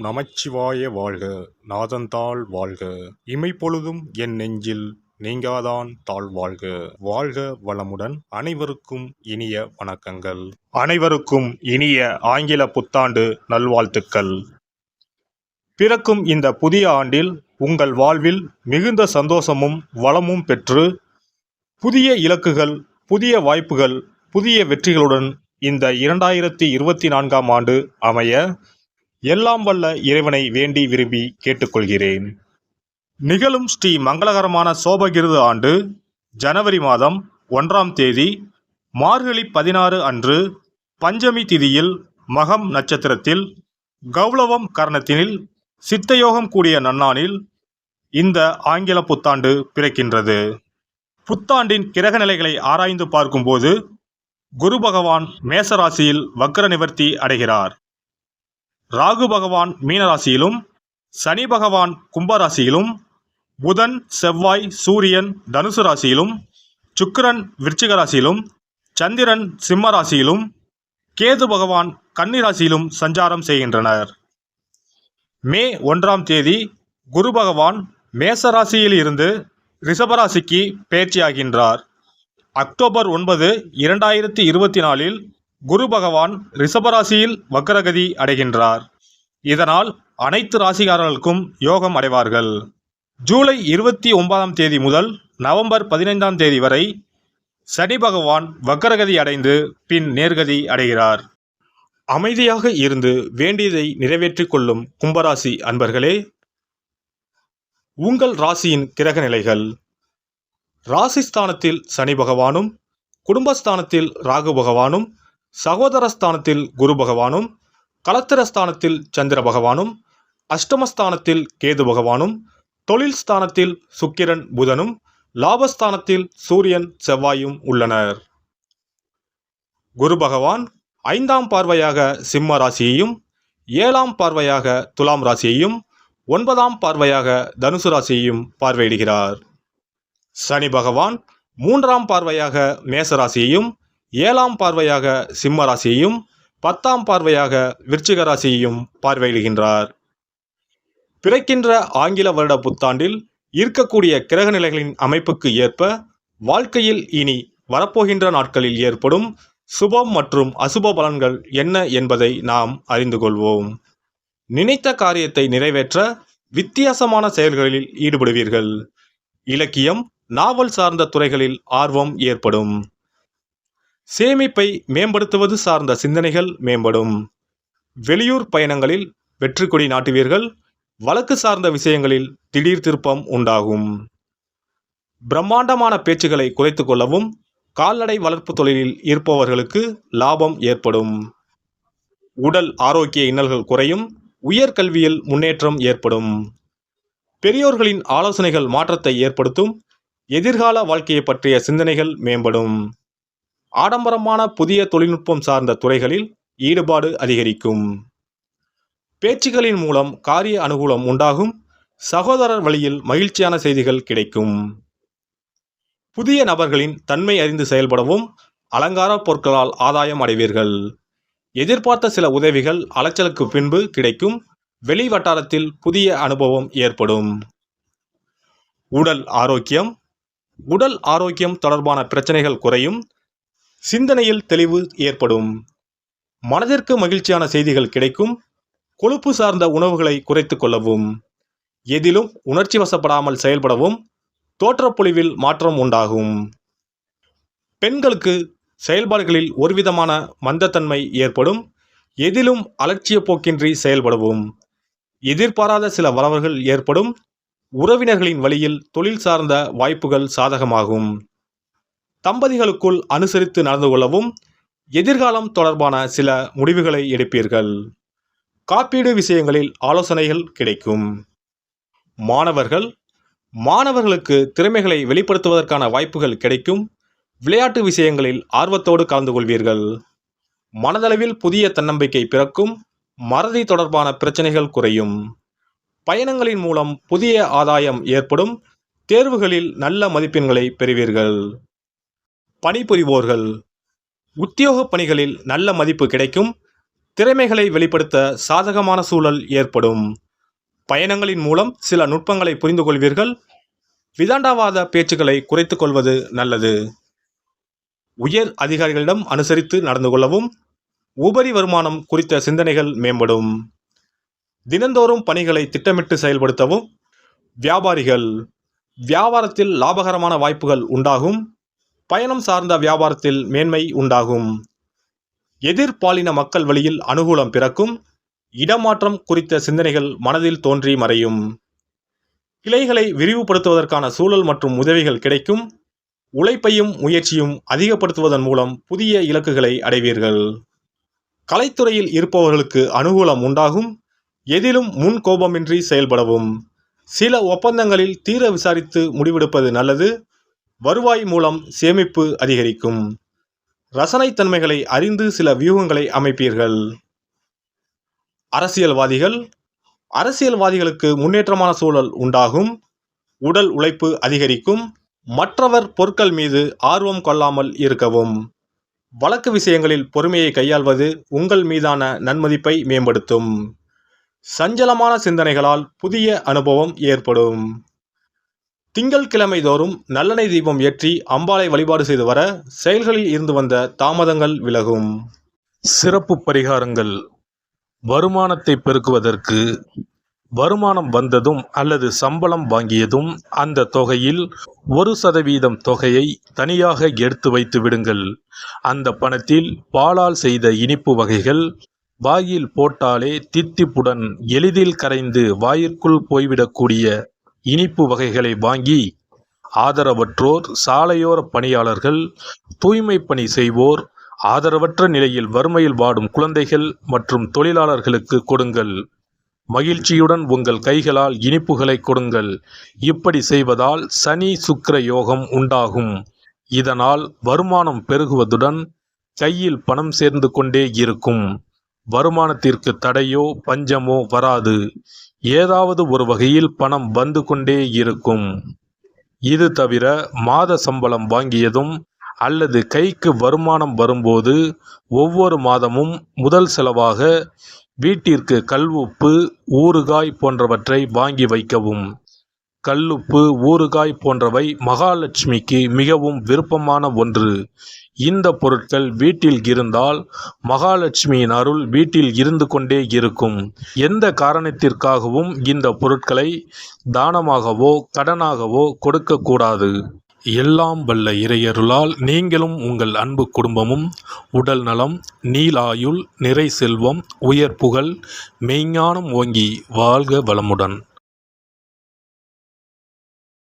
நமச்சிவாய வாழ்க நாதந்தாள் வாழ்க. இமைப்பொழுதும் என் நெஞ்சில் நீங்காதான் தாழ் வாழ்க. வாழ்க வளமுடன் அனைவருக்கும் இனிய வணக்கங்கள். அனைவருக்கும் இனிய ஆங்கில புத்தாண்டு நல்வாழ்த்துக்கள். பிறக்கும் இந்த புதிய ஆண்டில் உங்கள் வாழ்வில் மிகுந்த சந்தோஷமும் வளமும் பெற்று புதிய இலக்குகள் புதிய வாய்ப்புகள் புதிய வெற்றிகளுடன் இந்த இரண்டாயிரத்தி இருபத்தி நான்காம் ஆண்டு அமைய எல்லாம் வல்ல இறைவனை வேண்டி விரும்பி கேட்டுக்கொள்கிறேன். நிகழும் ஸ்ரீ மங்களகரமான சோபகிருது ஆண்டு ஜனவரி மாதம் ஒன்றாம் தேதி மார்கழி பதினாறு அன்று பஞ்சமி திதியில் மகம் நட்சத்திரத்தில் கௌளவம் கரணத்தினில் சித்தயோகம் கூடிய நன்னானில் இந்த ஆங்கில புத்தாண்டு பிறக்கின்றது. புத்தாண்டின் கிரக நிலைகளை ஆராய்ந்து பார்க்கும்போது குரு பகவான் மேசராசியில் வக்ர நிவர்த்தி அடைகிறார். ராகு பகவான் மீனராசியிலும் சனி பகவான் கும்பராசியிலும் புதன் செவ்வாய் சூரியன் தனுசு ராசியிலும் சுக்கிரன் விருச்சிக ராசியிலும் சந்திரன் சிம்ம ராசியிலும் கேது பகவான் கன்னிராசியிலும் சஞ்சாரம் செய்கின்றனர். மே ஒன்றாம் தேதி குரு பகவான் மேசராசியில் இருந்து ரிஷபராசிக்கு பயிற்சியாகின்றார் அக்டோபர் ஒன்பது இரண்டாயிரத்தி இருபத்தி நாலில் குரு பகவான் ரிஷபராசியில் வக்கரகதி அடைகின்றார். இதனால் அனைத்து ராசிக்காரர்களுக்கும் யோகம் அடைவார்கள். ஜூலை இருபத்தி ஒன்பதாம் தேதி முதல் நவம்பர் பதினைந்தாம் தேதி வரை சனி பகவான் வக்கரகதி அடைந்து பின் நேர்கதி அடைகிறார். அமைதியாக இருந்து வேண்டியதை நிறைவேற்றிக் கொள்ளும் கும்பராசி அன்பர்களே உங்கள் ராசியின் கிரக நிலைகள். ராசிஸ்தானத்தில் சனி பகவானும் குடும்பஸ்தானத்தில் ராகு பகவானும் சகோதரஸ்தானத்தில் குரு பகவானும் களத்திரஸ்தானத்தில் சந்திர பகவானும் அஷ்டமஸ்தானத்தில் கேது பகவானும் தொழில் ஸ்தானத்தில் சுக்கிரன் புதனும் லாபஸ்தானத்தில் சூரியன் செவ்வாயும் உள்ளனர். குரு பகவான் ஐந்தாம் பார்வையாக சிம்ம ராசியையும் ஏழாம் பார்வையாக துலாம் ராசியையும் ஒன்பதாம் பார்வையாக தனுசு ராசியையும் பார்வையிடுகிறார். சனி பகவான் மூன்றாம் பார்வையாக மேச ராசியையும் ஏழாம் பார்வையாக சிம்ம ராசியையும் பத்தாம் பார்வையாக விருச்சிக ராசியையும் பார்வையிடுகின்றார். பிறக்கின்ற ஆங்கில வருட புத்தாண்டில் இருக்கக்கூடிய கிரக நிலைகளின் அமைப்புக்கு ஏற்ப வாழ்க்கையில் இனி வரப்போகின்ற நாட்களில் ஏற்படும் சுபம் மற்றும் அசுப பலன்கள் என்ன என்பதை நாம் அறிந்து கொள்வோம். நினைத்த காரியத்தை நிறைவேற்ற வித்தியாசமான செயல்களில் ஈடுபடுவீர்கள். இலக்கியம் நாவல் சார்ந்த துறைகளில் ஆர்வம் ஏற்படும். சேமிப்பை மேம்படுத்துவது சார்ந்த சிந்தனைகள் மேம்படும். வெளியூர் பயணங்களில் வெற்றி கொடி நாட்டுவீர்கள் வழக்கு சார்ந்த விஷயங்களில் திடீர் திருப்பம் உண்டாகும். பிரம்மாண்டமான பேச்சுகளை குறைத்து கொள்ளவும் கால்நடை வளர்ப்பு தொழிலில் இருப்பவர்களுக்கு லாபம் ஏற்படும். உடல் ஆரோக்கிய இன்னல்கள் குறையும் உயர்கல்வியில் முன்னேற்றம் ஏற்படும். பெரியோர்களின் ஆலோசனைகள் மாற்றத்தை ஏற்படுத்தும் எதிர்கால வாழ்க்கையை பற்றிய சிந்தனைகள் மேம்படும். ஆடம்பரமான புதிய தொழில்நுட்பம் சார்ந்த துறைகளில் ஈடுபாடு அதிகரிக்கும். பேச்சுகளின் மூலம் காரிய அனுகூலம் உண்டாகும். சகோதரர் வழியில் மகிழ்ச்சியான செய்திகள் கிடைக்கும். புதிய நபர்களின் தன்மை அறிந்து செயல்படவும் அலங்கார பொருட்களால் ஆதாயம் அடைவீர்கள். எதிர்பார்த்த சில உதவிகள் அலைச்சலுக்கு பின்பு கிடைக்கும். வெளி வட்டாரத்தில் புதிய அனுபவம் ஏற்படும். உடல் ஆரோக்கியம். உடல் ஆரோக்கியம் தொடர்பான பிரச்சனைகள் குறையும். சிந்தனையில் தெளிவு ஏற்படும். மனதிற்கு மகிழ்ச்சியான செய்திகள் கிடைக்கும். கொழுப்பு சார்ந்த உணவுகளை குறைத்து கொள்ளவும். எதிலும் உணர்ச்சி வசப்படாமல் செயல்படவும். தோற்றப்பொழிவில் மாற்றம் உண்டாகும். பெண்களுக்கு செயல்பாடுகளில் ஒருவிதமான மந்தத்தன்மை ஏற்படும். எதிலும் அலட்சிய போக்கின்றி செயல்படவும். எதிர்பாராத சில வரவுகள் ஏற்படும். உறவினர்களின் வழியில் தொழில் சார்ந்த வாய்ப்புகள் சாதகமாகும். தம்பதிகளுக்குள் அனுசரித்து நடந்து கொள்ளவும் எதிர்காலம் தொடர்பான சில முடிவுகளை எடுப்பீர்கள். காப்பீடு விஷயங்களில் ஆலோசனைகள் கிடைக்கும். மாணவர்கள் மாணவர்களுக்கு திறமைகளை வெளிப்படுத்துவதற்கான வாய்ப்புகள் கிடைக்கும். விளையாட்டு விஷயங்களில் ஆர்வத்தோடு கலந்து கொள்வீர்கள். மனதளவில் புதிய தன்னம்பிக்கை பிறக்கும். மறதி தொடர்பான பிரச்சனைகள் குறையும். பயணங்களின் மூலம் புதிய ஆதாயம் ஏற்படும். தேர்வுகளில் நல்ல மதிப்பெண்களை பெறுவீர்கள். பணிபுரிவோர்கள் உத்தியோக பணிகளில் நல்ல மதிப்பு கிடைக்கும். திறமைகளை வெளிப்படுத்த சாதகமான சூழல் ஏற்படும். பயணங்களின் மூலம் சில நுட்பங்களை புரிந்து கொள்வீர்கள் விதாண்டாவாத பேச்சுக்களை குறைத்து கொள்வது நல்லது. உயர் அதிகாரிகளிடம் அனுசரித்து நடந்து கொள்ளவும். உபரி வருமானம் குறித்த சிந்தனைகள் மேம்படும். தினந்தோறும் பணிகளை திட்டமிட்டு செயல்படுத்தவும். வியாபாரிகள் வியாபாரத்தில் லாபகரமான வாய்ப்புகள் உண்டாகும். பயணம் சார்ந்த வியாபாரத்தில் மேன்மை உண்டாகும். எதிர்பாலின மக்கள் வழியில் அனுகூலம் பிறக்கும். இடமாற்றம் குறித்த சிந்தனைகள் மனதில் தோன்றி மறையும். கிளைகளை விரிவுபடுத்துவதற்கான சூழல் மற்றும் உதவிகள் கிடைக்கும். உழைப்பையும் முயற்சியும் அதிகப்படுத்துவதன் மூலம் புதிய இலக்குகளை அடைவீர்கள். கலைத்துறையில் இருப்பவர்களுக்கு அனுகூலம் உண்டாகும். எதிலும் முன் கோபமின்றி செயல்படவும். சில ஒப்பந்தங்களில் தீர விசாரித்து முடிவெடுப்பது நல்லது. வருவாய் மூலம் சேமிப்பு அதிகரிக்கும். ரசனைத்தன்மைகளை அறிந்து சில வியூகங்களை அமைப்பீர்கள். அரசியல்வாதிகள். அரசியல்வாதிகளுக்கு முன்னேற்றமான சூழல் உண்டாகும். உடல் உழைப்பு அதிகரிக்கும். மற்றவர் பொருட்கள் மீது ஆர்வம் கொள்ளாமல் இருக்கவும். வழக்கு விஷயங்களில் பொறுமையை கையாள்வது உங்கள் மீதான நன்மதிப்பை மேம்படுத்தும். சஞ்சலமான சிந்தனைகளால் புதிய அனுபவம் ஏற்படும். திங்கள்கிழமை தோறும் நல்லெண்ணெய் தீபம் ஏற்றி அம்பாளை வழிபாடு செய்து வர செயல்களில் இருந்து வந்த தாமதங்கள் விலகும். சிறப்பு பரிகாரங்கள். வருமானத்தை பெருக்குவதற்கு வருமானம் வந்ததும் அல்லது சம்பளம் வாங்கியதும் அந்த தொகையில் ஒரு சதவீதம் தொகையை தனியாக எடுத்து வைத்து விடுங்கள். அந்த பணத்தில் பாலால் செய்த இனிப்பு வகைகள் வாயில் போட்டாலே தித்திப்புடன் எளிதில் கரைந்து வாயிற்குள் போய்விடக்கூடிய இனிப்பு வகைகளை வாங்கி ஆதரவற்றோர் சாலையோர பணியாளர்கள் தூய்மை பணி செய்வோர் ஆதரவற்ற நிலையில் வறுமையில் வாடும் குழந்தைகள் மற்றும் தொழிலாளர்களுக்கு கொடுங்கள். மகிழ்ச்சியுடன் உங்கள் கைகளால் இனிப்புகளை கொடுங்கள். இப்படி செய்வதால் சனி சுக்கர யோகம் உண்டாகும். இதனால் வருமானம் பெருகுவதுடன் கையில் பணம் சேர்ந்து கொண்டே இருக்கும். வருமானத்திற்கு தடையோ பஞ்சமோ வராது. ஏதாவது ஒரு வகையில் பணம் வந்து கொண்டே இருக்கும். இது தவிர மாத சம்பளம் வாங்கியதும் அல்லது கைக்கு வருமானம் வரும்போது ஒவ்வொரு மாதமும் முதல் செலவாக வீட்டிற்கு கல்உப்பு ஊறுகாய் போன்றவற்றை வாங்கி வைக்கவும். கல்லுப்பு ஊறுகாய் போன்றவை மகாலட்சுமிக்கு மிகவும் விருப்பமான ஒன்று. இந்த பொருட்கள் வீட்டில் இருந்தால் மகாலட்சுமியின் அருள் வீட்டில் இருந்து கொண்டே இருக்கும். எந்த காரணத்திற்காகவும் இந்த பொருட்களை தானமாகவோ கடனாகவோ கொடுக்கக்கூடாது எல்லாம் வல்ல இறையருளால் நீங்களும் உங்கள் அன்பு குடும்பமும் உடல் நலம் நீலாயுள் நிறை செல்வம் உயர் புகழ் மெய்ஞானம் ஓங்கி வாழ்க வளமுடன்.